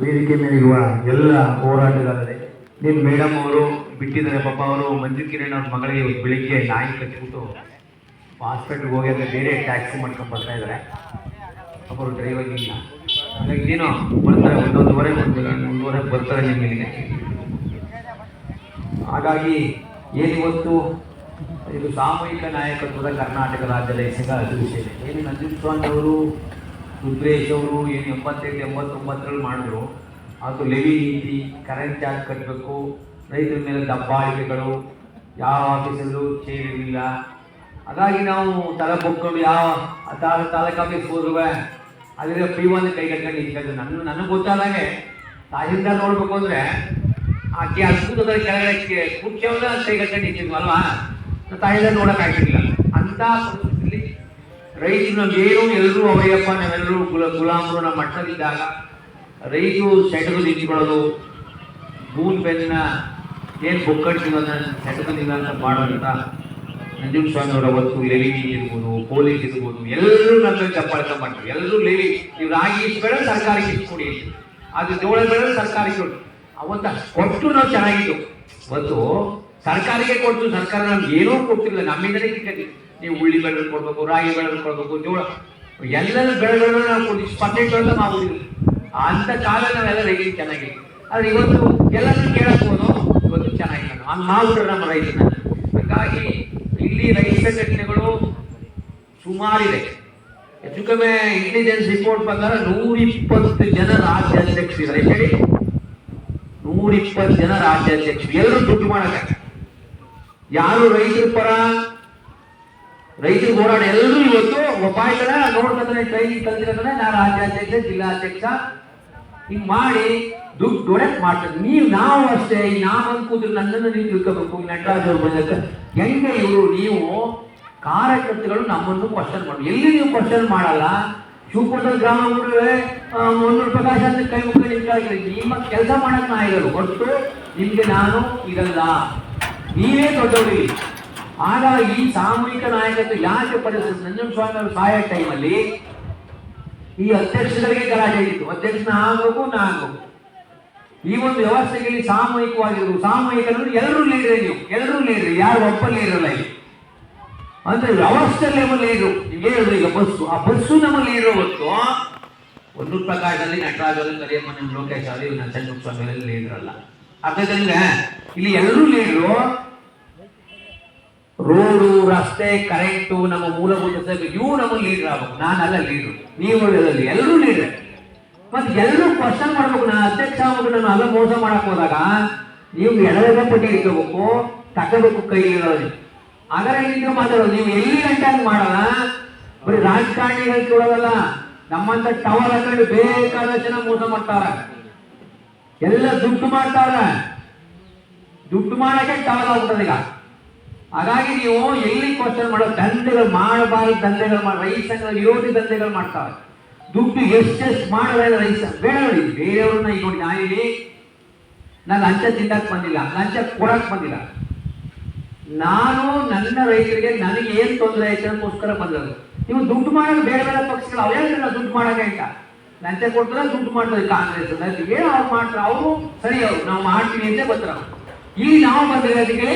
ವೇದಿಕೆ ಮೇಲಿರುವ ಎಲ್ಲ ಹೋರಾಟಗಾರರೇ ನಿಮ್ಮ ಮೇಡಮ್ ಅವರು ಬಿಟ್ಟಿದ್ದಾರೆ. ಪಾಪ ಅವರು ಮಂಜು ಕಿರಣ್ ಅವ್ರ ಮಗಳಿಗೆ ಬೆಳಿಗ್ಗೆ ನಾಯಿ ಕಟ್ಟಿಬಿಟ್ಟು ಹಾಸ್ಪಿಟ್ಲ್ಗೆ ಹೋಗಿ ಅಂದರೆ ಬೇರೆ ಟ್ಯಾಕ್ಸಿ ಮಾಡ್ಕೊಂಡು ಬರ್ತಾ ಇದ್ದಾರೆ ಅವರು ಡ್ರೈವರ್ ಇಲ್ಲ. ಹಾಗಾಗಿ ನೀನು ಬರ್ತಾರೆ, ಒಂದೊಂದುವರೆ ಒಂದು ಬರ್ತಾರೆ ನಿಮ್ಮ ಇಲ್ಲಿಗೆ ಹಾಗಾಗಿ ಏನಿವತ್ತು ಇದು ಸಾಮೂಹಿಕ ನಾಯಕತ್ವದ ಕರ್ನಾಟಕ ರಾಜ್ಯದ ಅದು ಅಧಿವೇಶನ? ಏನು ನಂಜುಸ್ವಾಮಿ ಅವರು ರುದ್ರೇಶ್ ಅವರು ಏನು ಎಂಬತ್ತೈದು ಎಂಬತ್ತೊಂಬತ್ತರಲ್ಲಿ ಮಾಡಿದ್ರು. ಅದು ಲೆವಿ ನೀತಿ ಕರೆಂಟ್ ಚಾರ್ಜ್ ಕಟ್ಟಬೇಕು ರೈತರ ಮೇಲೆ ದಬ್ಬಾಳಿಕೆಗಳು ಯಾವ ಆಫೀಸಲ್ಲೂ ಸೇರಿರಲಿಲ್ಲ ಹಾಗಾಗಿ ನಾವು ತಲೆ ಬೊಕ್ಕೊಂಡು ಯಾವ ತಾಲ ತಾಲೂಕು ಆಫೀಸ್ ಹೋದ್ರುವೆ ಅದರಿಂದ ಪಿ ಒನ್ ಕೈ ಕಟ್ಕೊಂಡು ನಿಂತ್ಕೊಂಡು ನನ್ನ ನನಗೆ ಗೊತ್ತಾದಾಗೆ ತಾಯಿಂದ ನೋಡ್ಬೇಕು ಅಂದರೆ ಆಕೆ ಅದ್ಭುತದ ಕೆಳಗಡೆ ಮುಖ್ಯವಾದ ಕೈ ಕಟ್ಕೊಂಡು ತಾಯಿಂದ ನೋಡೋಕ್ಕಾಗಿರಲಿಲ್ಲ ಅಂಥ ನಮ್ಗೇನು ಎಲ್ಲರೂ ಅವಯ್ಯಪ್ಪ, ನಾವೆಲ್ಲರೂ ಕುಲ ಗುಲಾಮರು, ನಮ್ಮ ಮಟ್ಟದಲ್ಲಿದ್ದಾಗ ರೈತರು ಸೆಟಗು ನಿಂತ್ಕೊಳ್ಳೋದು ಭೂಮಿ ಬೆನ್ನ ಏನು ಬೊಕ್ಕಟ್ಟಿನ ಸೆಟಗಲಿಲ್ಲ ಅಂತ ಮಾಡೋದಂತ ನಂಜುಂಡ ಸ್ವಾಮಿ ಅವರ ಅವತ್ತು ಲೇವಿ ಇರ್ಬೋದು ಪೊಲೀಸ್ ಇರ್ಬೋದು ಎಲ್ಲರೂ ನಮ್ಮ ಚಪ್ಪಾಳೆ ಮಾಡ್ತಾರೆ ಎಲ್ಲರೂ ಲೇವಿ, ನೀವು ರಾಗಿ ಬೇಡ ಸರ್ಕಾರಕ್ಕೆ ಕೊಡಿ ಅದು ಜೋಳ ಬೇಡ ಸರ್ಕಾರಕ್ಕೆ ಕೊಡಿ ಅವತ್ತ ಕೊಟ್ಟು ನಾವು ಚೆನ್ನಾಗಿದ್ದು ಒಂದು ಸರ್ಕಾರಕ್ಕೆ ಕೊಟ್ಟು ಸರ್ಕಾರ ನಮ್ಗೆ ಏನೂ ಕೊಟ್ಟಿಲ್ಲ, ನಮ್ಮಿಂದಲೇ ಕಿತ್ಕೊಂಡು ನೀವು ಉಳ್ಳಿ ಬೆಳೆದು ಕೊಡ್ಬೇಕು, ರಾಗಿ ಬೆಳೆದು ಕೊಡ್ಬೇಕು, ಜೋಳ. ಎಲ್ಲೆಲ್ಲ ಬೆಳೆಗಳನ್ನ ನಾವು ಕೊಡಿ ಸ್ಪರ್ಧೆಗಳನ್ನ ಮಾಡುವುದಿಲ್ಲ ಅಂತ ಕಾಲ ನಾವೆಲ್ಲ ರೈತರು ಚೆನ್ನಾಗಿಲ್ಲ ಆದ್ರೆ ಇವತ್ತು ಎಲ್ಲರೂ ಕೇಳಬಹುದು ಇವತ್ತು ಚೆನ್ನಾಗಿಲ್ಲ ನಾವು ನಮ್ಮ ರೈತನ ಹಾಗಾಗಿ ಇಲ್ಲಿ ರೈತ ಸಂಘಟನೆಗಳು ಸುಮಾರಿದೆ. ಹೆಚ್ಚು ಕಮ್ಮಿ ಇಂಟೆಲಿಜೆನ್ಸ್ ರಿಪೋರ್ಟ್ ಪ್ರಕಾರ ನೂರಿಪ್ಪತ್ತು ಜನ ರಾಜ್ಯಾಧ್ಯಕ್ಷ ಹೇಳಿ. ನೂರಿಪ್ಪತ್ತು ಜನ ರಾಜ್ಯಾಧ್ಯಕ್ಷ ಎಲ್ಲರೂ ದುಡ್ಡು ಮಾಡಕ ಯಾರು ರೈತರ ಪರ ರೈತರಿಗೆ ಹೋರಾಟ ಎಲ್ಲರೂ ಇವತ್ತು ಒಬ್ಬಾಯ್ತರ ನೋಡ್ಕೊಂಡ್ರೆ ಟ್ರೈನಿಂಗ್ ಕಲ್ತಿರೋದ್ರೆ ನಾನು ರಾಜ್ಯಾಧ್ಯಕ್ಷ, ಜಿಲ್ಲಾಧ್ಯಕ್ಷ. ಹಿಂಗ್ ಮಾಡಿ ದುಡ್ಡು ಒಡಕ್ ಮಾಡ್ತಾರೆ. ನೀವು ನಾವು ಅಷ್ಟೇ, ಈ ನಾವು ಅನ್ಕೂದ್ರೆ ನನ್ನನ್ನು ನೀವು ತಿಳ್ಕೋಬೇಕು ನಟರಾಜ್ ಅವ್ರು ಹೆಂಗೆ ಇವರು, ನೀವು ಕಾರ್ಯಕರ್ತಗಳು ನಮ್ಮನ್ನು ಕ್ವಶನ್ ಮಾಡಿ ಎಲ್ಲಿ ನೀವು ಕ್ವಶನ್ ಮಾಡಲ್ಲ? ಶಿವಪುರದ ಗ್ರಾಮ ಹುಡುಗರೆ ಮುನ್ನೂರು ಪ್ರಕಾಶ ಅಂತ ಕೈ ಮುಖ ನಿಂತಾಗಿದೆ ನಿಮ್ಮ ಕೆಲಸ ಮಾಡಕ್ ನಾ ಇರೋದು ಒಟ್ಟು ನಿಮಗೆ ನಾನು ಇರಲ್ಲ ನೀವೇ ದೊಡ್ಡವರಿಗೆ ಹಾಗಾಗಿ ಸಾಮೂಹಿಕ ನಾಯಕತ್ವ ಯಾಕೆ ಪಡೆದ ಸ್ವಾಮಿ ಅವರು ಸಾಯೋ ಟೈಮಲ್ಲಿ ಈ ಅಧ್ಯಕ್ಷರಿಗೆ ಗಲಾಟೆ ಇತ್ತು. ಅಧ್ಯಕ್ಷನ ಆಗಬೇಕು ನಾನು ಈ ಒಂದು ವ್ಯವಸ್ಥೆಗೆ ಸಾಮೂಹಿಕವಾಗಿರೋದು ಸಾಮೂಹಿಕ ಎಲ್ಲರೂ ಲೀಡ್ರಿ ನೀವು. ಎಲ್ಲರೂ ಲೀಡ್ರಿ ಯಾರು ಒಬ್ಬ ಇರಲ್ಲ ಇಲ್ಲಿ. ಅಂದ್ರೆ ವ್ಯವಸ್ಥೆ ಲೆವೆಲ್ ಲೀಡ್ರು ಹೇಳಿದ್ರು ಈಗ ಬಸ್ಸು. ಆ ಬಸ್ಸು ನಮ್ಮಲ್ಲಿ ಇರೋ ಹೊತ್ತು ಒಂದು ಪ್ರಕಾರದಲ್ಲಿ ನಟರಾಜಲ್ಲಿ ಕರಿಯಮ್ಮನ ಲೋಕೇಶ್ ಅವರು ಇವ್ರು ನನ್ನ ಸ್ವಾಮಿ ಲೀಡ್ರಲ್ಲ ಇಲ್ಲಿ ಎಲ್ಲರೂ ಲೀಡ್ರು ರೋಡು, ರಸ್ತೆ, ಕರೆಂಟು ನಮ್ಮ ಮೂಲಭೂತ ಸೇವೆ ಇವು ನಮ್ಮ ಲೀಡರ್ ಆಗ್ಬೇಕು. ನಾನಲ್ಲ ಲೀಡರ್ ನೀವು ಎಲ್ಲರೂ ಲೀಡರ್ ಮತ್ತೆ ಎಲ್ಲರೂ ಕ್ವಶನ್ ಮಾಡ್ಬೇಕು. ನಾನು ಅಧ್ಯಕ್ಷ ಆಗ್ಬೇಕು, ನಾನು ಅಲ್ಲ ಮೋಸ ಮಾಡಕ್ ಹೋದಾಗ ನೀವು ಎಡದ ಪಟ್ಟಿ ಇಟ್ಕೋಬೇಕು ತಗೋಬೇಕು ಕೈ ಇರೋದು ಅದರ ಇಲ್ಲಿಂದ ಮಾತಾಡೋದು. ನೀವು ಎಲ್ಲಿ ಗಂಟೆ ಹಂಗೆ ಮಾಡಲ್ಲ? ಬರೀ ರಾಜಕಾರಣಿಗಳು ಕೇಳೋದಲ್ಲ. ನಮ್ಮಂತ ಟವರ್ ಹಾಕೊಂಡು ಬೇಕಾದ ಜನ ಮೋಸ ಮಾಡ್ತಾರ ಎಲ್ಲ ದುಡ್ಡು ಮಾಡ್ತಾರ ದುಡ್ಡು ಮಾಡಕ್ಕೆ ಟವರ್ ಆಗ್ಬಿಟ್ಟದ ಈಗ ಹಾಗಾಗಿ ನೀವು ಎಲ್ಲಿ ಕ್ವಶನ್ ಮಾಡೋ ದಂಧೆಗಳು ಮಾಡಬಾರದು ದಂಧೆಗಳು ಮಾಡಿ ರೈತ ಸಂಘದ ದಂಧೆಗಳು ಮಾಡ್ತಾರೆ. ದುಡ್ಡು ಎಷ್ಟು ಮಾಡಿದ್ರೆ ರೈತ ಬೇಡ ನೋಡಿ, ಬೇರೆಯವ್ರನ್ನ ಈಗ ನೋಡಿ ಹೇಳಿ, ನಾನು ಲಂಚ ತಿನ್ನಕ್ ಬಂದಿಲ್ಲ, ಲಂಚ ಕೊಡಕ್ ಬಂದಿಲ್ಲ. ನಾನು ನನ್ನ ರೈತರಿಗೆ ನನಗೆ ಏನು ತೊಂದರೆ ಆಯ್ತು ಅನ್ನೋಸ್ಕರ ಬಂದದ್ದು. ನೀವು ದುಡ್ಡು ಮಾಡೋದು ಬೇರೆ ಬೇರೆ ಪಕ್ಷಗಳು ಅವೇ ದುಡ್ಡು ಮಾಡೋಕೆ ಅಂತ. ಲಂಚ ಕೊಡ್ತಾರೆ, ದುಡ್ಡು ಮಾಡ್ತಾರೆ, ಕಾಂಗ್ರೆಸ್ ಏನು ಅವ್ರು ಮಾಡ್ತಾರೆ? ಅವರು ಸರಿ, ಅವ್ರು, ನಾವು ಮಾಡ್ತೀವಿ ಅಂತ ಬರ್ತಾರೆ ಇಲ್ಲಿ ನಾವು ಬಂದಿರೋದಕ್ಕೆ